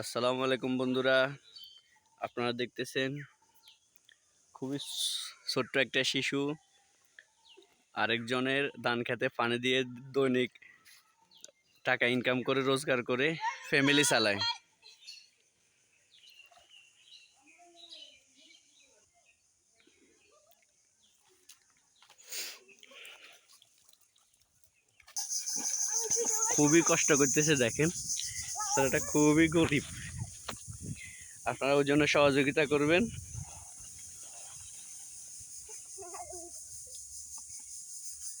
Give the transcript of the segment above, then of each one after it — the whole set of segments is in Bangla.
আসসালামু আলাইকুম বন্ধুরা। আপনারা দেখতেছেন খুবই ছোট্ট একটা শিশু। আরেকজনের ধান খেতে পানি দিয়ে দৈনিক টাকা ইনকাম করে, রোজগার করে ফ্যামিলি চালায়। খুবই কষ্ট করতেছে, দেখেন। ছেলেটা খুবই গরিব। আপনারা ওর জন্য সহযোগিতা করবেন।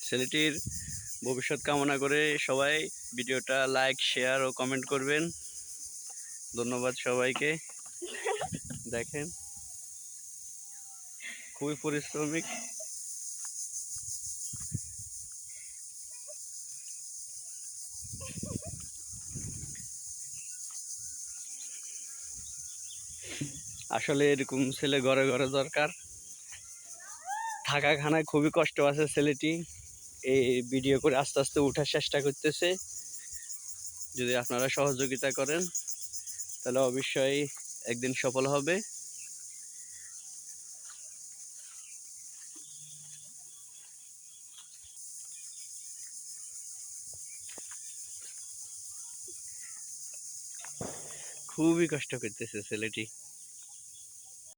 ছেলেটির ভবিষ্যৎ কামনা করে সবাই ভিডিওটা লাইক, শেয়ার ও কমেন্ট করবেন। ধন্যবাদ সবাইকে। দেখেন, খুবই পরিশ্রমিক। আসলে এরকম ছেলে ঘরে ঘরে দরকার। থাকাখানায় খুবই কষ্ট আছে ছেলেটি। এই ভিডিও করে আস্তে আস্তে উঠার চেষ্টা করতেছে। যদি আপনারা সহযোগিতা করেন, তাহলে অবশ্যই একদিন সফল হবে। খুবই কষ্ট করতেছে ছেলেটি।